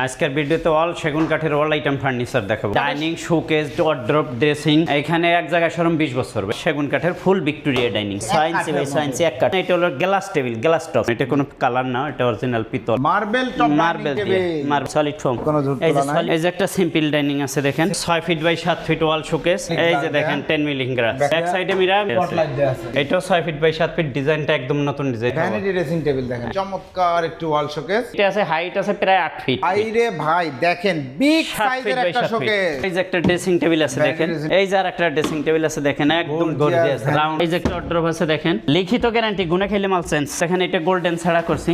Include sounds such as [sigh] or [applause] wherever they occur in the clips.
আজকের ভিডিওতে অল সেগুন কাঠের অল আইটেম ফার্নিচার দেখাবো। ডাইনিং শোকেস ড্রপ ড্রেসিং এখানে এক জায়গায় সরম বিশ বছর। সেগুন কাঠের ফুল ভিক্টোরিয়া ডাইনিং সায়েন্সি বাই সায়েন্সি এক কাঠ। এটা হলো গ্লাস টেবিল গ্লাস টপ এটা কোনো কালার না এটা অরিজিনাল পিতল। মার্বেল টপ মার্বেল দিয়ে মার্বেল সলিড ফোম এই যে এই যে একটা সিম্পল ডাইনিং আছে দেখেন। ছয় ফিট বাই সাত ফিট ওয়াল শোকেস এই যে দেখেন টেন মিলিং গ্রাস ব্যাক সাইডে মিরার আছে। এটাও ছয় ফিট বাই সাত ফিট ডিজাইনটা একদম নতুন ডিজাইন ভ্যানিটি ড্রেসিং টেবিল দেখেন। চমৎকার একটু ওয়াল শোকেস এটা আছে হাইট আছে প্রায় আট ফিট আইরে ভাই দেখেন বিগ সাইজের একটা শোকেস এই যে একটা ড্রেসিং টেবিল আছে দেখেন। এই যে ড্রেসিং টেবিল আছে দেখেন একদম গর্জিয়াস রাউন্ড এই যে একটা অর্ডার আছে দেখেন। লিখিত গ্যারান্টি গুণে খেলে মাল চেঞ্জ সেখানে এটা গোল্ডেন ছাড়া করছি।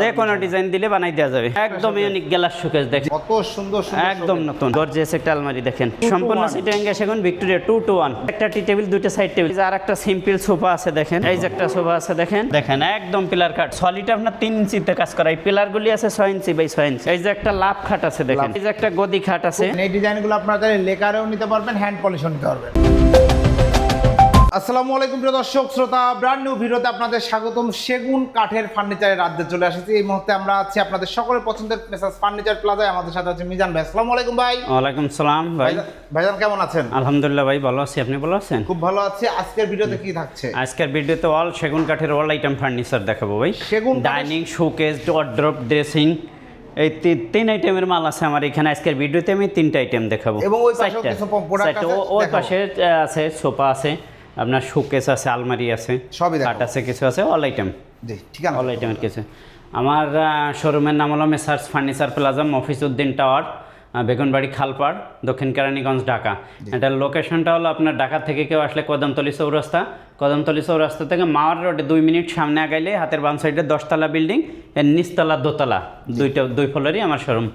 যে কোনো ডিজাইন দিলে বানাই দেওয়া যাবে। একদম ইউনিক গ্লাস শোকেস দেখেন। কত সুন্দর সুন্দর একদম নতুন গর্জিয়াস একটা আলমারি দেখেন। সম্পূর্ণ। সিটিং গ্যাস এখন ভিক্টোরিয়া টু টু ওয়ান একটা টি টেবিল দুইটা সাইড টেবিল আর একটা সিম্পল সোফা আছে দেখেন। এই যে একটা সোফা আছে দেখেন। দেখেন একদম পিলার কাট সলিড আপনার তিন ইঞ্চিতে কাজ করা। এই পিলারগুলি আছে ছয় ইঞ্চি বাই ছয় ইঞ্চি এই যে একটা লাভ খাট আছে দেখেন। এই যে একটা গদি খাট আছে। এই ডিজাইনগুলো আপনারা চাইলে লেকারেও নিতে পারবেন হ্যান্ড পলিশও নিতে পারবেন। আসসালামু আলাইকুম প্রিয় দর্শক শ্রোতা ব্র্যান্ড নিউ ভিডিওতে আপনাদের স্বাগতম। সেগুন কাঠের ফার্নিচারের রাজ্যে চলে এসেছি। এই মুহূর্তে আমরা আছি আপনাদের সকলের পছন্দের মেসাজ ফার্নিচার প্লাজায় আমাদের সাথে আছে মিজান ভাই। আসসালামু আলাইকুম ভাই। ওয়ালাইকুম সালাম ভাই। ভাইজান- ভাইজান কেমন আছেন? আলহামদুলিল্লাহ ভাই ভালো আছি। আপনি ভালো আছেন? খুব ভালো আছি। আজকের ভিডিওতে কি থাকছে? আজকের ভিডিওতে অল সেগুন কাঠের অল আইটেম ফার্নিচার দেখাবো ভাই। সেগুন ডাইনিং শোকেস ড্রপ ড্রেসিং এই তিন আইটেমের মাল আছে আমার এখানে। আজকের ভিডিওতে আমি তিনটা আইটেম দেখাবো। এবং ওই চারটা। কিছু চারটা। আছে, ওই পাশে আছে সোফা আছে আপনার শোকেস আছে আলমারি আছে সবই। খাট আছে কিছু আছে অল আইটেম জি ঠিকানা অল আইটেমের কিছু। আমার শোরুমের নাম হলো messrs furniture plaza Mofizuddin tower Begunbari Khalpar দক্ষিণ কেরানীগঞ্জ ঢাকা। এটার লোকেশনটা হলো আপনার ঢাকা থেকে কেউ আসলে কদমতলি চৌরাস্তা কদমতলি চৌরাস্তা থেকে মাওয়ার রোডে দুই মিনিট সামনে আগাইলে হাতের বাম সাইডে দশতলা বিল্ডিং এর নিচতলা দোতলা দুইটা দুই ফ্লোরই আমার শোরুম।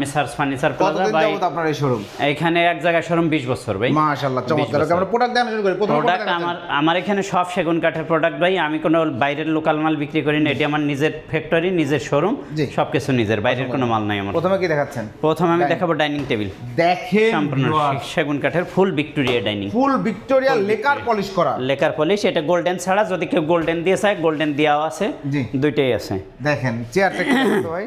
মেসার্স ফার্নিচার প্লাজা ভাই। আপনার এই শোরুম এইখানে এক জায়গায় শোরুম বিশ বছর ভাই। মাশাআল্লাহ চমৎকার। আমরা প্রোডাক্ট দেখানো শুরু করি প্রথম প্রোডাক্ট আমার আমার এখানে সব সেগুন কাঠের প্রোডাক্ট ভাই। আমি কোনো বাইরের লোকাল মাল বিক্রি করি না। এটি আমার নিজের ফ্যাক্টরি নিজের শোরুম জি। সব কিছু নিজের। বাইরের কোনো মাল নাই আমার। প্রথমে কি দেখাচ্ছেন? প্রথমে আমি দেখাবো ডাইনিং টেবিল দেখেন সম্পূর্ণ সেগুন কাঠের full Victoria dining full Victoria lacquer polish করা। লেকার পলিশ এটা গোল্ডেন ছাড়া যদি কেউ গোল্ডেন দিয়ে চায় গোল্ডেন দেওয়াও আছে। জি। দুইটাই আছে। দেখেন চেয়ারটা কি [coughs] ভাই?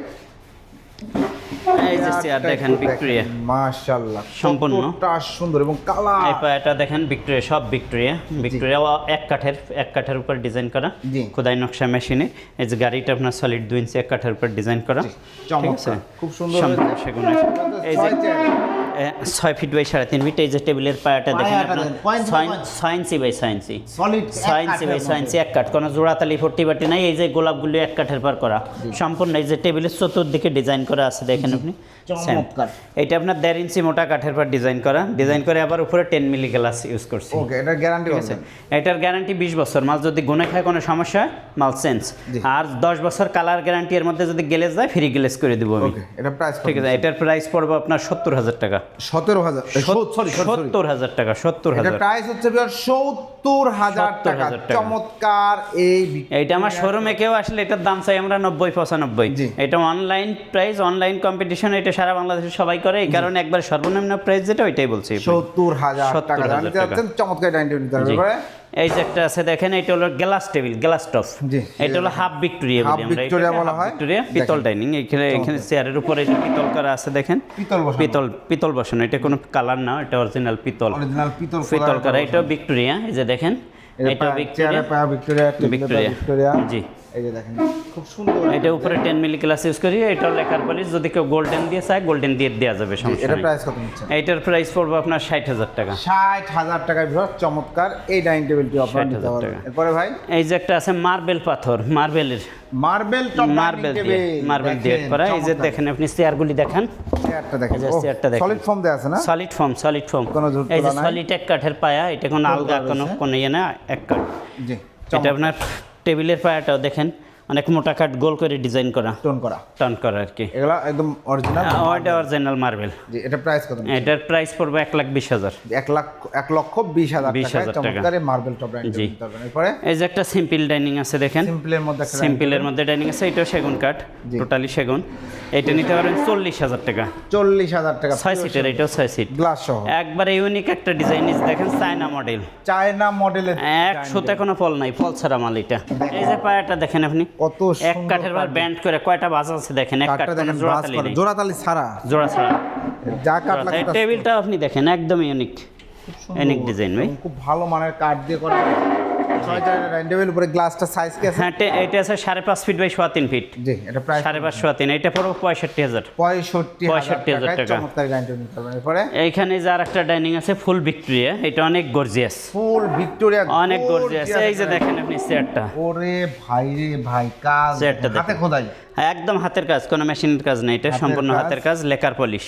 এই যে চেয়ার দেখেন ভিক্টোরিয়া মাশাআল্লাহ সম্পূর্ণ। কতটা সুন্দর এবং কালার এই দেখেন ভিক্টোরিয়া সব ভিক্টোরিয়া ভিক্টোরিয়া এক কাঠের এক কাঠের উপর ডিজাইন করা। খোদাই নকশা মেশিনে এই যে গাড়িটা আপনার সলিড দুই ইঞ্চি এক কাঠের উপর ডিজাইন করা। চমৎকার। আছে? খুব সুন্দর এই যে ছয় ফিট বাই সাড়ে তিন ফিট এই যে টেবিলের পায়াটা দেখেন ছয় ইঞ্চি বাই ছয় ইঞ্চি ছয় ইঞ্চি বাই ছয় ইঞ্চি এক কাঠ। কোনো জোড়াতালি ফোর্টি বাটি নাই এই যে গোলাপগুলি এক কাঠের পর করা। সম্পূর্ণ এই যে টেবিলের চতুর্দিকে ডিজাইন করা আছে দেখেন আপনি। এটা আপনার দেড় ইঞ্চি মোটা কাঠের পর ডিজাইন করা। ডিজাইন করে আবার উপরে টেন মিলি গ্লাস ইউজ করছি ওকে এটা গ্যারান্টি আছে? এটার গ্যারান্টি বিশ বছর। মাল যদি গুনে খায় কোনো সমস্যা হয় মাল চেঞ্জ আর দশ বছর কালার গ্যারান্টি এর মধ্যে যদি গেলে যায় ফ্রি গ্লেস করে দেবো আমি। ওকে এটা প্রাইস ঠিক আছে? এটার প্রাইস পড়বে আপনার সত্তর হাজার টাকা। সতেরো হাজার সত্তর হাজার টাকা সত্তর হাজার। প্রাইস হচ্ছে সত্তর হাজার টাকা। টাকা। চমৎকার এই এইটা আমার শোরুমে কেউ আসলে এটার দাম চাই আমরা নব্বই পঁচানব্বই। এটা অনলাইন প্রাইস অনলাইন কম্পিটিশন এটা সারা বাংলাদেশে সবাই করে। এই কারণে একবার সর্বনিম্ন প্রাইস যেটা ওইটাই বলছি। সত্তর হাজার টাকা। চমৎকার এই যে একটা আছে দেখেন এটা হলো গ্লাস টেবিল গ্লাস টপ জি। এটা হলো হাফ ভিক্টোরিয়া বলি আমরা ভিক্টোরিয়া বলা হয়। ভিক্টোরিয়া পিতল ডাইনিং এখানে এখানে চেয়ারের উপরে যে পিতল করা আছে দেখেন পিতল বসানো। পিতল পিতল বসানো এটা কোনো কালার না এটা অরিজিনাল পিতল অরিজিনাল পিতল পিতল করা এটা ভিক্টোরিয়া এই যে দেখেন এটা ভিক্টোরিয়া ভিক্টোরিয়া। ভিক্টোরিয়া জি। এই যে দেখেন খুব সুন্দর এটা উপরে মিলি ক্লাস ইউজ করি এটা পলিশ যদি কেউ গোল্ডেন দিয়ে চায় গোল্ডেন দিয়ে দেওয়া যাবে সমস্যা এটা প্রাইস কত পড়বে আপনার ষাট হাজার টাকা। টাকায় চমৎকার। এই ডাইনিং টেবিলটি আপনারা নিতে পারবেন। এরপরে ভাই? এই যে একটা আছে মার্বেল পাথর মার্বেলের মার্বেল টপ মার্বেল দিয়ে মার্বেল দিয়ে করা। এই যে দেখেন আপনি চেয়ারগুলি দেখান। চেয়ারটা দেখেন। এই চেয়ারটা দেখেন। সলিড ফর্ম দেয়া আছে না? সলিড ফর্ম সলিড ফর্ম কোনো ঝুট এই যে সলিড এক কাঠের পায়া এটা কোনো আলগা কোনো কোনো ইয়ে না এক কাঠ। জি এটা আপনার টেবিলের পায়াটাও দেখেন। অনেক মোটা কাঠ গোল করে ডিজাইন করা। টোন করা। টান করা আর কি। এগুলা একদম অরিজিনাল ওইটা অরিজিনাল মার্বেল জি এটা প্রাইস কত এটার প্রাইস পড়বে এক লাখ বিশ হাজার। এক লাখ এক লক্ষ বিশ হাজার 20,000 টাকায় টাকা। মার্বেল টপ জি। এরপরে? এই যে একটা সিম্পল ডাইনিং আছে দেখেন। সিম্পলের মধ্যে সিম্পলের মধ্যে ডাইনিং আছে এটাও সেগুন কাঠ টোটালি সেগুন। এটা নিতে পারবেন চল্লিশ হাজার টাকা। চল্লিশ হাজার টাকা। ছয় সিটের এটাও ছয় সিট গ্লাস সহ। একবারে ইউনিক একটা ডিজাইন দেখেন চায়না মডেল চায়না মডেলের এক সুতে কোনো ফল নাই ফল ছাড়া মাল এটা। এই যে পায়াটা দেখেন আপনি। কত এক কাঠের বার। ব্যান্ড করে কয়টা বাজ আছে দেখেন? এক কাঠ দেখেন জোড়া বাস নেই। জোড়াতালি ছাড়া। জোড়া ছাড়া। যা কাঠ লাগে টেবিলটা আপনি দেখেন একদম ইউনিক ইউনিক ডিজাইন ভাই। খুব ভালো মানের কাঠ দিয়ে করা। ছয়টা উপরে গ্লাসটা সাইজ কি আছে? হ্যাঁ এটা আছে ফিট বাই ফিট জি এটা প্রায় সাড়ে পাঁচ তিন এটা পড়ব পঁয়ষট্টি হাজার। পঁয়ষট্টি হাজার 65,000 টাকা। চমৎকার ডাইনিং টেবিল নিতে পারবেন। এরপরে? এইখানে যার একটা ডাইনিং আছে ফুল ভিক্টোরিয়া এটা অনেক গর্জিয়াস ফুল ভিক্টোরিয়া অনেক গর্জিয়াস এই যে দেখেন আপনি চেয়ারটা ওরে ভাই রে ভাই কাজ হাতে খোদাই। একদম হাতের কাজ কোনো মেশিনের কাজ নেই এটা সম্পূর্ণ হাতের কাজ লেকার পলিশ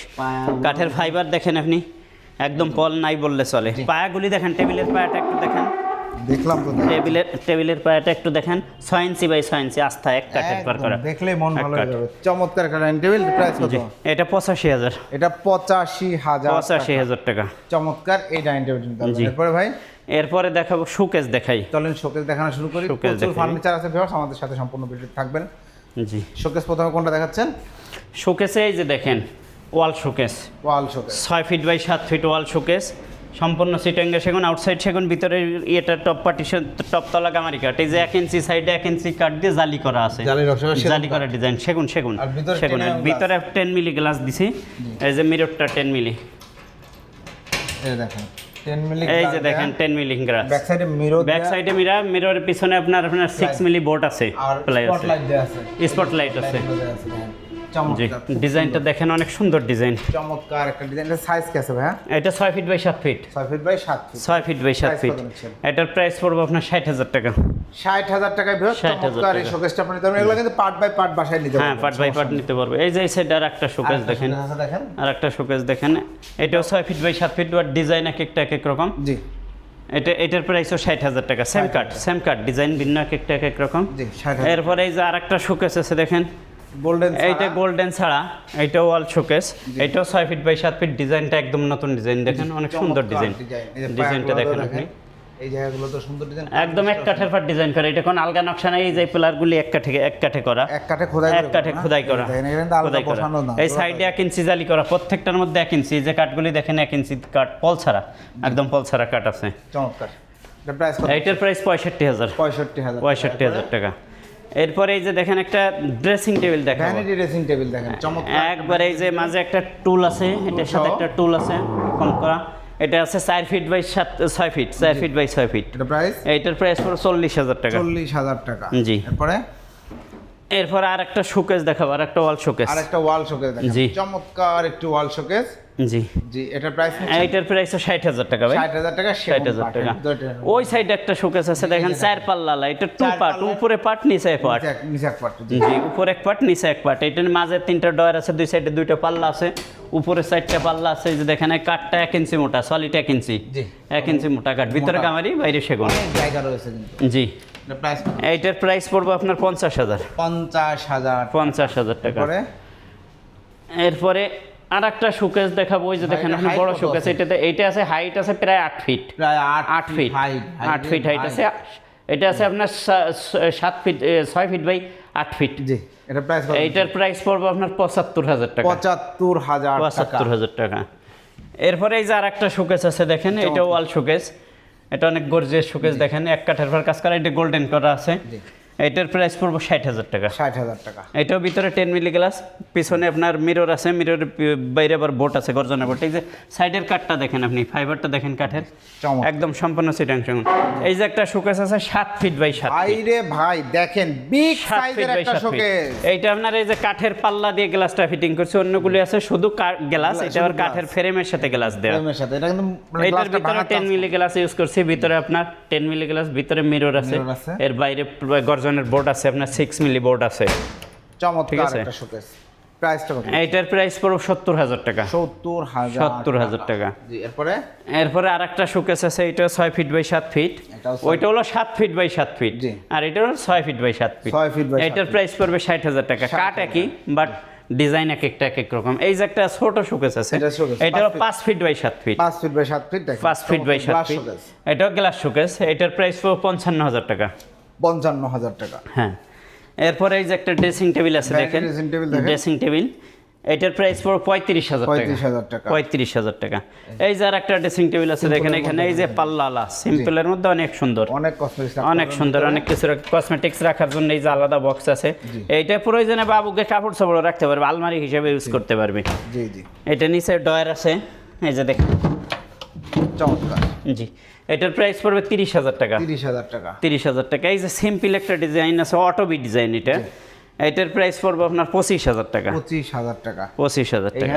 কাঠের ফাইবার দেখেন আপনি একদম পল নাই বললে চলে। পায়াগুলি দেখেন টেবিলের পায়াটা একটু দেখেন। দেখলাম তো টেবিলের টেবিলের পায়াটা একটু দেখেন ছয় ইঞ্চি বাই ছয় ইঞ্চি আস্থা এক কাঠের পার করা। দেখলে মন ভালো হয়ে। যাবে। চমৎকার একটা ডাইনিং টেবিল প্রাইস কত? এটা পঁচাশি হাজার। এটা পঁচাশি হাজার পঁচাশি টাকা। হাজার টাকা। চমৎকার এই ডাইনিং টেবিল নিতে পারবেন এরপরে ভাই? এরপরে দেখাবো সুকেস দেখাই। চলেন শোকেস দেখানো শুরু করি। শোকেস প্রচুর ফার্নিচার আছে ভিউয়ার্স আমাদের সাথে সম্পূর্ণ ভিডিও থাকবেন। জি। শোকেস প্রথমে কোনটা দেখাচ্ছেন? শোকেসে এই যে দেখেন ওয়াল শোকেস ওয়াল শোকেস ছয় ফিট বাই সাত ফিট ওয়াল শোকেস সম্পূর্ণ সিটাঙ্গে সেগুন আউটসাইড সেগুন ভিতরে ইয়েটা টপ পার্টিশন টপ তলা গামারি কাঠ এই যে এক ইঞ্চি সাইডে এক ইঞ্চি কাঠ দিয়ে জালি করা আছে। জালি করা ডিজাইন সেগুন সেগুন সেগুন। 10 ভিতরে টেন মিলি গ্লাস দিছি। এই যে মিররটা টেন মিলি এই দেখেন এই যে দেখেন টেন মিলি গ্লাস ব্যাক সাইডে মিরর ব্যাক সাইডে মিরা মিররের পিছনে আপনার আপনার সিক্স মিলি বোর্ড আছে স্পটলাইট আছে। স্পটলাইট আছে। চমৎকার ডিজাইনটা দেখেন অনেক সুন্দর ডিজাইন। চমৎকার একটা ডিজাইন এটা সাইজ কি আছে ভাইয়া? এটা ছয় ফিট বাই সাত feet 6 feet by 7 feet feet by feet এটার প্রাইস পড়বে আপনার ষাট হাজার টাকা। 60000 টাকায় 60,000 চমৎকার এই শোকেসটা আপনি এগুলো কিন্তু পার্ট বাই পার্ট বাসায় নিতে হ্যাঁ পার্ট বাই পার্ট নিতে পারবে। এই যে এই সাইড আর একটা শোকেস দেখেন। showcase আর একটা শোকেস দেখেন। এটাও ছয় ফিট বাই সাত ফিট বাট ডিজাইন এক একটা এক এক রকম। জি। এটা এটার প্রাইসও ষাট হাজার টাকা। Same cut same cut design ভিন্ন এক একটা এক এক রকম। এরপরে এই যে আর একটা শোকেস আছে দেখেন। গোল্ডেন এইটা গোল্ডেন ছাড়া এইটাও ওয়াল শোকেস এইটাও ছয় ফিট বাই সাত ফিট ডিজাইনটা একদম নতুন ডিজাইন দেখেন অনেক সুন্দর ডিজাইন ডিজাইনটা দেখেন আপনি। এই জায়গাগুলো তো সুন্দর ডিজাইন একদম এক কাঠের পার ডিজাইন করা। এটা কোন আলগা নকশা নাই এই যে পিলারগুলি এক কাঠে এক কাঠে করা। এক কাঠে খোদাই এক কাঠে খোদাই করা। খোদাই করা। এই সাইডে এক ইঞ্চি জালি করা। প্রত্যেকটার মধ্যে এক ইঞ্চি এই যে কাঠগুলি দেখেন এক ইঞ্চি কাঠ পল ছাড়া। একদম পল ছাড়া কাঠ আছে। চমৎকার। এটা প্রাইস এইটার প্রাইস পঁয়ষট্টি হাজার। পঁয়ষট্টি হাজার টাকা। এরপরে এই যে দেখেন একটা ড্রেসিং টেবিল দেখেন ভ্যানিটি ড্রেসিং টেবিল দেখেন চমৎকার। একবার এই যে মাঝে একটা টুল আছে এটার সাথে একটা টুল আছে কম করা। এটা আছে চার ফিট বাই সাত ছয় ফিট চার ফিট বাই ছয় ফিট এটা প্রাইস এইটার প্রাইস পুরো চল্লিশ হাজার টাকা। চল্লিশ হাজার টাকা। জি। এরপরে? এরপর আর একটা শোকেস দেখাবো আর একটা ওয়াল শোকেস আর একটা ওয়াল শোকেস জি। চমৎকার একটি ওয়াল শোকেস জি। জি এটার প্রাইস এইটার প্রাইস ষাট হাজার টাকা ভাই। ষাট হাজার টাকা ষাট হাজার টাকা। ওই সাইডে একটা শোকেস আছে দেখেন চার পাল্লা এটা টু পার্ট উপরে পার্ট নিচে পার্ট নিচে এক পার্ট জি। উপরে এক পার্ট নিচে এক পার্ট এটার মাঝে তিনটা ডয়ার আছে দুই সাইডে দুইটা পাল্লা আছে। উপরে চারটা পাল্লা আছে যে দেখেন কাঠটা এক ইঞ্চি মোটা সলিড এক ইঞ্চি জি। এক ইঞ্চি মোটা কাঠ ভিতরে। কামারি বাইরে সেগুন। জায়গা রয়েছে কিন্তু। জি। এইটার প্রাইস পড়বে আপনার পঞ্চাশ হাজার। পঞ্চাশ হাজার। পঞ্চাশ হাজার টাকা। এরপরে আর একটা শোকেস দেখাবো ওই যে দেখেন আপনি বড় শোকেস এটাতে এইটা আছে হাইট আছে প্রায় আট ফিট প্রায় আট ফিট আট ফিট হাইট আছে। এটা আছে আপনার সাত ফিট ছয় ফিট বাই আট ফিট জি এটা প্রাইস এইটার প্রাইস পড়বে আপনার পঁচাত্তর হাজার টাকা। পঁচাত্তর হাজার টাকা। পঁচাত্তর হাজার টাকা। এরপরে এই যে আর একটা শোকেস আছে দেখেন এটা ওয়াল শোকেস এটা অনেক গর্জিয়াস শোকেস দেখেন এক কাঠের পর কাজ করা এটা গোল্ডেন করা আছে। জি। এটার প্রাইস পড়বে ষাট হাজার টাকা। ষাট হাজার টাকা। এটাও ভিতরে টেন মিলি গ্লাস পিছনে আপনার মিরর আছে মিররের বাইরে আবার বোট আছে গর্জনের বোট এই যে সাইডের কাঠটা দেখেন আপনি ফাইবারটা দেখেন কাঠের। একদম সম্পূর্ণ সিটাংশ এই যে একটা শোকেস আছে সাত ফিট বাই সাত ভাই ভাই দেখেন বিগ সাইজের একটা শোকেস এইটা আপনার এই যে কাঠের পাল্লা দিয়ে গ্লাসটা ফিটিং করছে অন্যগুলি আছে শুধু গ্লাস এটা আবার কাঠের ফ্রেমের সাথে গ্লাস দেওয়া ফ্রেমের সাথে এটা কিন্তু মানে গ্লাসটা ভিতরে টেন মিলি গ্লাস ইউজ করছি ভিতরে আপনার টেন মিলি গ্লাস ভিতরে মিরর আছে। এর বাইরে গর্জনের বোর্ড আছে আপনার সিক্স মিলি বোর্ড আছে। ঠিক আছে। প্রাইসটা এইটার প্রাইস পড়ো সত্তর হাজার টাকা। সত্তর হাজার সত্তর হাজার টাকা। এরপরে? এরপরে আর একটা শোকেস আছে এটা ছয় ফিট বাই সাত ফিট ওইটা হলো সাত ফিট বাই সাত ফিট আর এটা হলো ছয় ফিট বাই সাত ফিট ছয় এটার প্রাইস পড়বে ষাট হাজার টাকা। 60,000 কাঠ একই বাট ডিজাইন এক একটা এক এক রকম। এই যে একটা ছোট শোকেস আছে এটা হলো পাঁচ ফিট বাই সাত ফিট পাঁচ ফিট বাই সাত ফিট পাঁচ ফিট বাই সাত ফিট এটাও গ্লাস শোকেস এটার প্রাইস পড়বে পঞ্চান্ন হাজার টাকা। পঞ্চান্ন হাজার টাকা। হ্যাঁ। এরপরে এই যে একটা ড্রেসিং টেবিল আছে দেখেন। table দেখেন। ড্রেসিং টেবিল এটার প্রাইস পড়বে পঁয়ত্রিশ হাজার টাকা। পঁয়ত্রিশ হাজার টাকা। পঁয়ত্রিশ হাজার টাকা। এই যে আর একটা ড্রেসিং টেবিল আছে দেখেন এখানে এই যে পাল্লালা সিম্পলের মধ্যে অনেক সুন্দর। অনেক কসমেটিক্স অনেক সুন্দর অনেক কিছু কসমেটিক্স রাখার জন্য এই যে আলাদা বক্স আছে। এইটা প্রয়োজনে বাবুকে কাপড় চাপড় রাখতে পারবে আলমারি হিসেবে ইউজ করতে পারবে। জি জি। এটা নিচে ডয়ার আছে। এই যে দেখেন। চমৎকার। জি। এটার প্রাইস পড়বে তিরিশ হাজার টাকা। তিরিশ হাজার টাকা। তিরিশ হাজার টাকা। এই যে সিম্পল একটা ডিজাইন আছে অটোবি ডিজাইন এটা। এটার প্রাইস পড়বে আপনার পঁচিশ হাজার টাকা। পঁচিশ হাজার টাকা। পঁচিশ হাজার টাকা।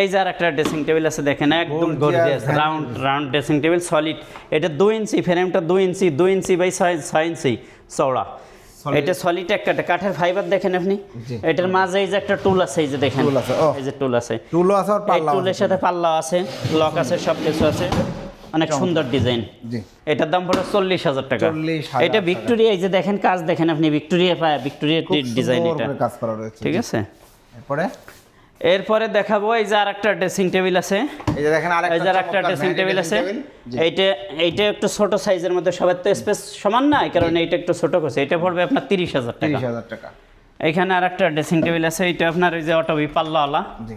এই যে আর একটা ড্রেসিং টেবিল আছে দেখেন একদম gorgeous. Round round dressing table solid এটা দুই ইঞ্চি ফ্রেমটা দুই ইঞ্চি দুই ইঞ্চি বাই ছয় ছয় ইঞ্চি চওড়া। এটা সলিড একটা কাঠের ফাইবার দেখেন আপনি। এটার মাঝে এই যে একটা টুল আছে এই যে দেখেন। এই যে টুল আছে। টুলো আছে আর এই পাল্লা টুলের সাথে পাল্লা আছে লক আছে সব কিছু আছে। অনেক সুন্দর ডিজাইন। এটার দাম পড়ে চল্লিশ হাজার টাকা। এটা ভিক্টোরিয়া এই যে দেখেন কাজ দেখেন আপনি ভিক্টোরিয়া পায় ভিক্টোরিয়ার ডিজাইন এটা। কাজ করা রয়েছে। ঠিক আছে? এরপরে? এরপরে দেখাবো এই যে আর একটা ড্রেসিং টেবিল আছে। এই যে দেখেন এই যে আর ড্রেসিং টেবিল আছে। এইটা এইটা একটু ছোট সাইজের মধ্যে সবার তো স্পেস সমান না এই কারণে এইটা একটু ছোট করছে। এটা পড়বে আপনার তিরিশ হাজার টাকা। তিরিশ হাজার টাকা। এখানে আর একটা ড্রেসিং টেবিল আছে এটা আপনার ওই যে অটোবি পাল্লাওয়ালা। জি।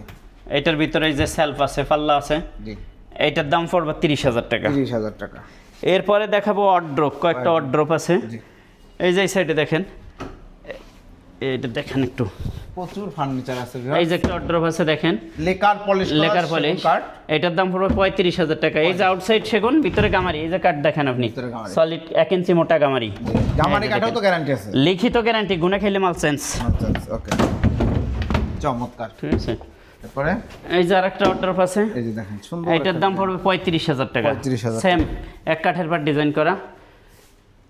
এটার ভিতরে এই যে সেলফ আছে পাল্লা আছে। জি। এইটার দাম পড়বে তিরিশ হাজার টাকা। তিরিশ হাজার টাকা। এরপরে দেখাবো অড্রপ কয়েকটা অড্রপ আছে। এই যে এই সাইডে দেখেন এ- এইটা দেখেন একটু। প্রচুর ফার্নিচার আছে এই যে একটা অড্রপ আছে দেখেন। লেকার পলিশ লেকার পলিশ কার্ড এটার দাম পড়বে পঁয়ত্রিশ হাজার টাকা। এই যে আউটসাইড সেগুন ভিতরে গামারি। এই যে কাঠ দেখেন আপনি। গামারি। সলিড এক ইঞ্চি মোটা গামারি। এই কাঠেও তো গ্যারান্টি আছে। লিখিত গ্যারান্টি গুনে খেলে মাল চেঞ্জ আচ্ছা ওকে চমৎকার। ঠিক আছে। তারপরে এই যে আর একটা অর্ডার আছে। এই যে দেখেন সুন্দর একটা দাম পড়বে পঁয়ত্রিশ হাজার টাকা। 35,000 সেম এক কাঠের পার ডিজাইন করা।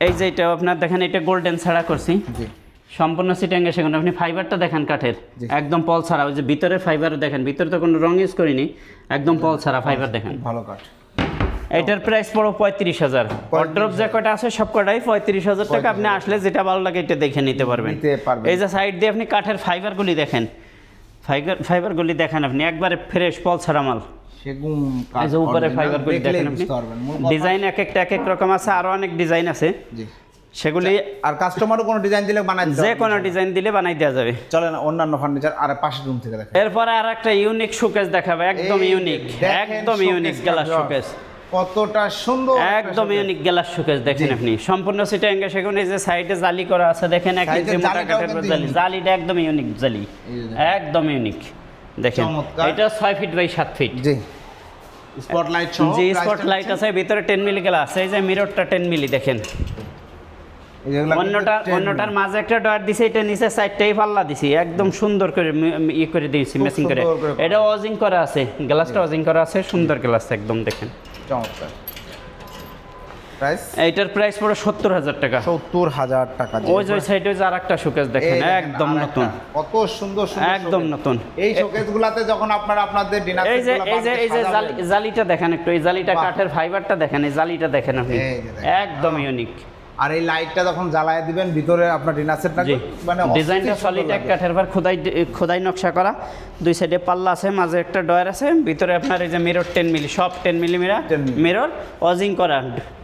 এই যে এটা আপনার দেখেন এটা গোল্ডেন ছাড়া করছি। সম্পূর্ণ সিটাঙ্গে আপনি ফাইবারটা দেখেন কাঠের। একদম পল ছাড়া। ওই যে ভিতরে ফাইবার দেখেন ভিতরে তো কোনো রং ইউজ করিনি। একদম পল ছাড়া ফাইবার দেখেন। ভালো কাঠ। এটার প্রাইস পড়ো পঁয়ত্রিশ হাজার। অর্ড্রপ যে কটা আছে সব কটাই পঁয়ত্রিশ হাজার টাকা। আপনি আসলে যেটা ভালো লাগে এটা দেখে নিতে পারবেন। নিতে পারবেন। এই যে সাইড দিয়ে আপনি কাঠের ফাইবারগুলি দেখেন। ফাইবার ফাইবারগুলি দেখেন আপনি একবারে ফ্রেশ পল ছাড়া মাল। সেগুন এই যে উপরে ফাইবারগুলি দেখেন আপনি। ডিজাইন এক একটা এক এক রকম আছে আরও অনেক ডিজাইন আছে। জি। সেগুলি আর কাস্টমারও কোনো ডিজাইন দিলে বানাই যে কোনো ডিজাইন দিলে বানাই দেওয়া যাবে। চলেন অন্যান্য ফার্নিচার আর পাশের রুম থেকে দেখেন এরপরে আর একটা ইউনিক শোকেস দেখাবে একদম ইউনিক একদম ইউনিক গ্লাস। শোকেস কতটা সুন্দর একদম ইউনিক গ্লাস শোকেস দেখেন আপনি। সম্পূর্ণ সিটা এঙ্গে সেখানে যে সাইডে জালি করা আছে দেখেন এক ইঞ্চি মোটা কাঠের জালি। জালিটা একদম ইউনিক জালি। একদম ইউনিক দেখেন এটা ছয় ফিট বাই সাত ফিট জি। স্পটলাইট সহ জি price টা স্পট লাইট আছে ভিতরে টেন মিলি গ্লাস এই যে মিররটা টেন মিলি দেখেন। অন্যটা অন্যটার মাঝে একটা ডয়ার দিছি এটা নিচে সাইডটাই পাল্লা দিছি। একদম সুন্দর করে ই করে দিয়েছি মেসিং করে। করে এটা ওয়াজিং করা আছে গ্লাসটা ওয়াজিং করা আছে সুন্দর গ্লাস একদম দেখেন। চমৎকার। প্রাইস এইটার প্রাইস পড়ে সত্তর হাজার টাকা। সত্তর হাজার টাকা ওই যে ওই সাইডে যে আর একটা শোকেস দেখেন একদম নতুন। কত সুন্দর একদম নতুন। এই শোকেস গুলাতে যখন আপনারা আপনাদের ডিনার এই যে এই যে এই যে জালি- জালিটা দেখেন একটু এই জালিটা কাঠের ফাইবারটা দেখেন এই জালিটা দেখেন আপনি। একদম ইউনিক আর এই লাইটটা যখন জ্বালায় দিবেন ভিতরে আপনার ডিনার সেট মানে ডিজাইনটা সলিড এক কাঠের পর খোদাই খোদাই নকশা করা। দুই সাইডে পাল্লা আছে মাঝে একটা ডয়ার আছে ভিতরে আপনার এই যে মিরর টেন মিলি সব টেন মিলি মিরা 10 মিলি। মিরর ওয়াজিং করা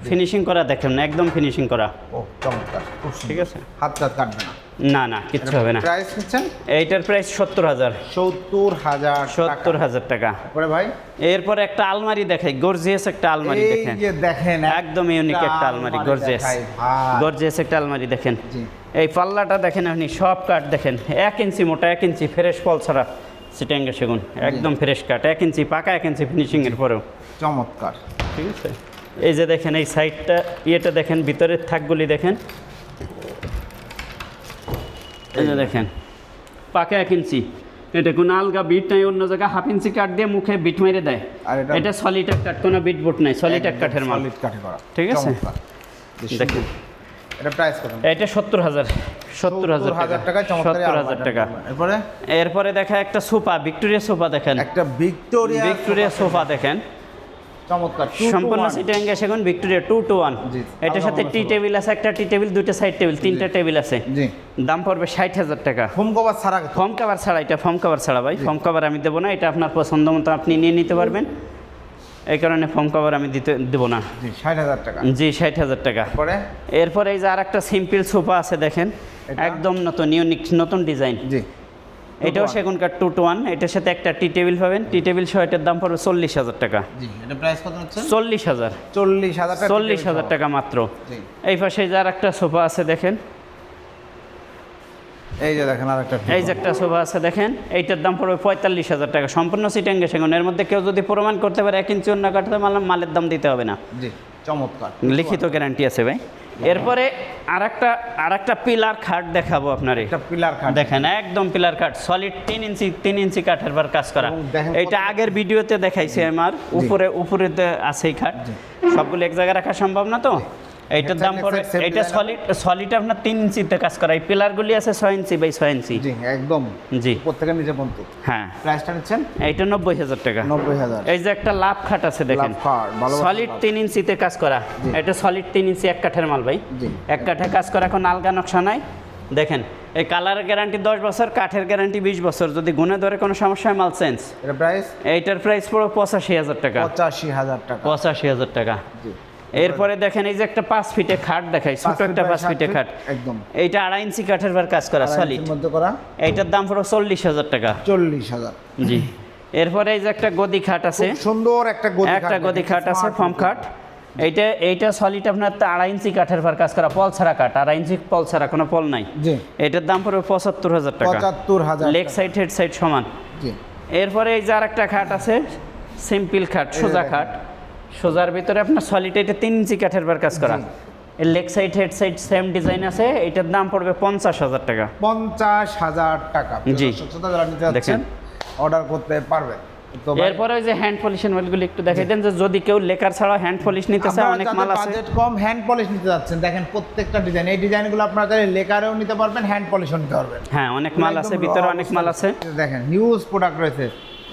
ফিনিশিং করা দেখেন একদম ফিনিশিং করা। ও চমৎকার ঠিক আছে। হাত কাটবে না। না না কিচ্ছু হবে না। প্রাইস হচ্ছেন এইটার প্রাইস সত্তর হাজার। সত্তর হাজার সত্তর হাজার টাকা। পরে ভাই? এরপরে একটা আলমারি দেখাই গর্জিয়াস একটা আলমারি দেখেন। দেখেন একদম ইউনিক একটা আলমারি গর্জিয়াস। গর্জিয়াস একটা আলমারি দেখেন। এই পাল্লাটা দেখেন আপনি সব কাঠ দেখেন। এক ইঞ্চি মোটা এক ইঞ্চি ফ্রেশ পল ছাড়া সিটাঙ্গে সেগুন। একদম ফ্রেশ কাঠ এক ইঞ্চি পাকা এক ইঞ্চি ফিনিশিং এর পরেও। চমৎকার। ঠিক আছে? এই যে দেখেন এই সাইডটা ইয়েটা দেখেন ভিতরের থাকগুলি দেখেন। এই যে দেখেন পাকে এক ইঞ্চি। এটা কোনো আলগা বিট নাই অন্য জায়গায় হাফ ইঞ্চি কাঠ দিয়ে মুখে বিট মেরে দেয়। এটা- সলিড এক কাঠ কোনো বিট বুট নাই সলিড এক কাঠের মাল। সলিড কাঠে করা। ঠিক আছে? দেখেন। এটা প্রাইস কত? এটা সত্তর হাজার। সত্তর হাজার হাজার টাকা। চমৎকার সত্তর হাজার টাকা। এরপরে? এরপরে দেখা একটা সোফা ভিক্টোরিয়া সোফা দেখেন। একটা ভিক্টোরিয়া ভিক্টোরিয়া সোফা দেখেন। চমৎকার সম্পূর্ণ ভিক্টোরিয়া টু টু ওয়ান এটার সাথে টি টেবিল আছে একটা টি টেবিল দুইটা সাইড টেবিল তিনটা টেবিল আছে। দাম পড়বে ষাট হাজার টাকা। ফোম কভার ছাড়া কাভার ছাড়া এটা কাভার ছাড়া ভাই। কাভার আমি দেবো না এটা আপনার পছন্দ মতো আপনি নিয়ে নিতে পারবেন। এই কারণে ফর্ম কাভার আমি দিতে দেবো না। জি ষাট হাজার টাকা। জি ষাট হাজার টাকা। পরে এরপরে এই যে আর একটা সিম্পল সোফা আছে দেখেন। একদম নতুন ইউনিক নতুন ডিজাইন জি। এটাও। সেগুন কাঠ টু টু ওয়ান এটার সাথে একটা টি টেবিল পাবেন। টি টেবিল সহ এটার দাম পড়বে চল্লিশ হাজার টাকা। চল্লিশ হাজার। চল্লিশ হাজার টাকা চল্লিশ হাজার টাকা মাত্র। এই পাশে যার একটা সোফা আছে দেখেন। এই যে দেখেন এই যে একটা সোফা আছে দেখেন। এইটার দাম পড়বে পঁয়তাল্লিশ হাজার টাকা। সম্পূর্ণ সিটাঙ্গে সেগুন। এর মধ্যে কেউ যদি প্রমাণ করতে পারে এক ইঞ্চি অন্য মালের দাম দিতে হবে না। জি চমৎকার। লিখিত গ্যারান্টি আছে ভাই। এরপরে আর একটা আর একটা পিলার খাট দেখাবো আপনার। এটা পিলার খাট। দেখেন একদম পিলার খাট সলিড তিন ইঞ্চি তিন ইঞ্চি কাঠের পর কাজ করা। এটা আগের ভিডিওতে দেখাইছি আমার উপরে উপরেতে আছে এই খাট। সবগুলো এক জায়গায় রাখা সম্ভব না তো? এইটার দাম headset, এটা সলিড সলিড আপনার তিন ইঞ্চিতে কাজ করা। এই পিলারগুলি আছে ছয় ইঞ্চি বাই ছয় ইঞ্চি। জি একদম। জি। থেকে নিচে পর্যন্ত। হ্যাঁ। প্রাইসটা নিচ্ছেন? এইটা নব্বই হাজার টাকা। নব্বই হাজার। এই যে একটা লাভ খাট আছে দেখেন। সলিড তিন ইঞ্চিতে কাজ করা। এটা সলিড তিন ইঞ্চি এক কাঠের মাল ভাই। এক কাঠে কাজ করা এখন আলগা নকশা নাই। দেখেন এই কালারের গ্যারান্টি দশ বছর কাঠের গ্যারান্টি বিশ বছর। যদি গুনে ধরে কোনো সমস্যা মাল চেঞ্জ প্রাইস এইটার প্রাইস পড়ো পঁচাশি হাজার টাকা। পঁচাশি হাজার টাকা। পঁচাশি হাজার টাকা। এরপরে দেখেন এই যে একটা পাঁচ ফিটে খাট দেখাই ছোট একটা পাঁচ ফিটে খাট। একদম। এইটা আড়াই ইঞ্চি কাঠের বার কাজ করা সলিড মধ্যে করা। এইটার দাম পড়ো চল্লিশ হাজার টাকা। চল্লিশ হাজার। জি। এরপরে এই যে একটা গদি খাট আছে। সুন্দর একটা গদি একটা গদি খাট আছে ফর্ম খাট। এইটা এইটা সলিড আপনার তো আড়াই ইঞ্চি কাঠের ভার কাজ করা পল ছাড়া কাঠ আড়াই ইঞ্চি পল ছাড়া কোনো পল নাই। জি। এটার দাম পড়বে পঁচাত্তর হাজার টাকা। পঁচাত্তর হাজার লেগ সাইড হেড সাইড সমান। জি। এরপরে এই যে আর একটা খাট আছে সিম্পল খাট সোজা খাট। সোজার ভিতরে আপনার সলিড এটা তিন ইঞ্চি কাঠের বার কাজ করা। Leg side head side same design আছে এটার দাম পড়বে পঞ্চাশ হাজার টাকা। পঞ্চাশ হাজার টাকা। জি। যারা নিতে যাচ্ছেন দেখেন। অর্ডার করতে পারবেন। এরপরে ওই যে হ্যান্ড পলিশের মালগুলো একটু দেখাই দেন যে যদি কেউ লেকার ছাড়া হ্যান্ড পলিশ নিতে চায় অনেক মাল আছে। বাজেট কম হ্যান্ড পলিশ নিতে যাচ্ছেন দেখেন প্রত্যেকটা ডিজাইন এই ডিজাইনগুলো আপনারা চাইলে লেকারেও নিতে পারবেন হ্যান্ড পলিশও নিতে পারবেন। হ্যাঁ অনেক মাল আছে ভিতরে অনেক মাল আছে। দেখেন হিউজ প্রোডাক্ট রয়েছে।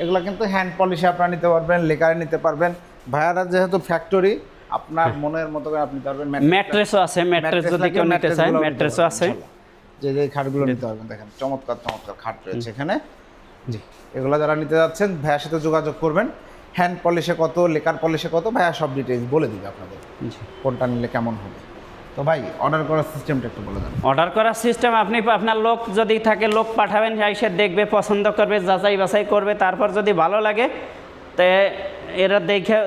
এগুলো কিন্তু হ্যান্ড পলিশে আপনারা নিতে পারবেন লেকারে নিতে পারবেন। ভাইয়ারা যেহেতু ফ্যাক্টরি আপনার মনের মতো করে আপনি পারবেন ম্যাট্রেসও আছে ম্যাট্রেস যদি কেউ নিতে চায় ম্যাট্রেসও আছে। যে যে খাটগুলো নিতে পারবেন দেখেন চমৎকার চমৎকার খাট রয়েছে এখানে। জি। এগুলো যারা নিতে যাচ্ছেন ভাইয়ার সাথে যোগাযোগ করবেন। হ্যান্ড পলিশে কত লেকার পলিশে কত ভাইয়া সব ডিটেলস বলে দিবে আপনাদের। জি। কোনটা নিলে কেমন হবে। তো ভাই অর্ডার করার সিস্টেমটা একটু বলে দেন। অর্ডার করার সিস্টেম আপনি আপনার লোক যদি থাকে লোক পাঠাবেন এসে দেখবে পছন্দ করবে যাচাই বাছাই করবে তারপর যদি ভালো লাগে তে এরা দেখে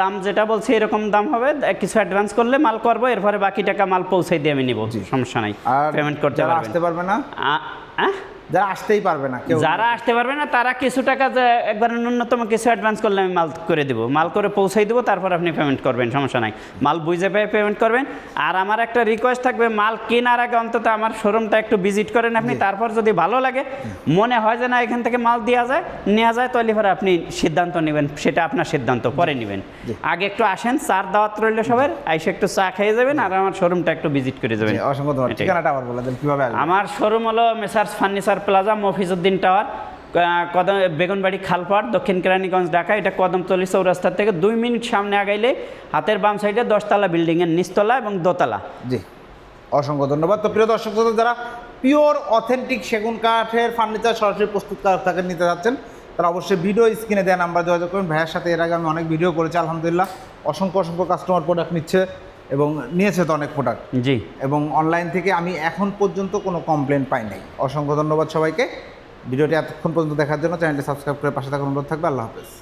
দাম যেটা বলছি এরকম দাম হবে কিছু অ্যাডভান্স করলে মাল করব এরপরে বাকি টাকা মাল পৌঁছাই দিয়ে আমি নিব। সমস্যা নাই। পেমেন্ট করতে আসতে পারবে না? আহ? যারা আসতেই পারবে না কেউ যারা আসতে পারবে না তারা কিছু টাকা একবার ন্যূনতম কিছু অ্যাডভান্স করলে আমি মাল করে দেবো। মাল করে পৌঁছাই দেবো তারপর আপনি পেমেন্ট করবেন সমস্যা নাই। মাল বুঝে পেয়ে পেমেন্ট করবেন। আর আমার একটা রিকোয়েস্ট থাকবে মাল কেনার আগে অন্তত আমার শোরুমটা একটু ভিজিট করেন আপনি তারপর যদি ভালো লাগে মনে হয় যে না এখান থেকে মাল দেওয়া যায় নেওয়া যায় তাহলে পরে আপনি সিদ্ধান্ত নেবেন সেটা আপনার সিদ্ধান্ত পরে নেবেন। আগে একটু আসেন চার দাওয়াত রইলে সবার আইসে একটু চা খেয়ে যাবেন আর আমার শোরুমটা একটু ভিজিট করে যাবেন। অসংখ্য ঠিকানাটা আবার বলে দেন কীভাবে আমার শোরুম হলো messrs furniture plaza Mofizuddin tower Kadam, Begunbari Khalpar, দক্ষিণ কেরানীগঞ্জ, ঢাকা। এটা কদমতলি চৌরাস্তা থেকে দুই মিনিট সামনে আগাইলে হাতের বাম সাইডে দশতলা বিল্ডিংয়ের নিচতলা এবং দোতলা। জি। অসংখ্য ধন্যবাদ। তো প্রিয় দর্শক যারা পিওর, অথেন্টিক সেগুন কাঠের ফার্নিচার সরাসরি প্রস্তুত তাকে নিতে যাচ্ছেন, তারা অবশ্যই ভিডিও স্ক্রিনে দেওয়া নাম্বার যোগাযোগ করুন। ভাইয়ের সাথে এর আগে আমি অনেক ভিডিও করেছি, আলহামদুলিল্লাহ। অসংখ্য অসংখ্য কাস্টমার প্রোডাক্ট নিচ্ছে। এবং নিয়েছে তো অনেক প্রোডাক্ট জি। এবং অনলাইন থেকে আমি এখন পর্যন্ত কোনো কমপ্লেন পাই নাই। অসংখ্য ধন্যবাদ সবাইকে। ভিডিওটি এতক্ষণ পর্যন্ত দেখার জন্য চ্যানেলটি সাবস্ক্রাইব করে পাশে থাকার অনুরোধ থাকবে। আল্লাহ হাফেজ।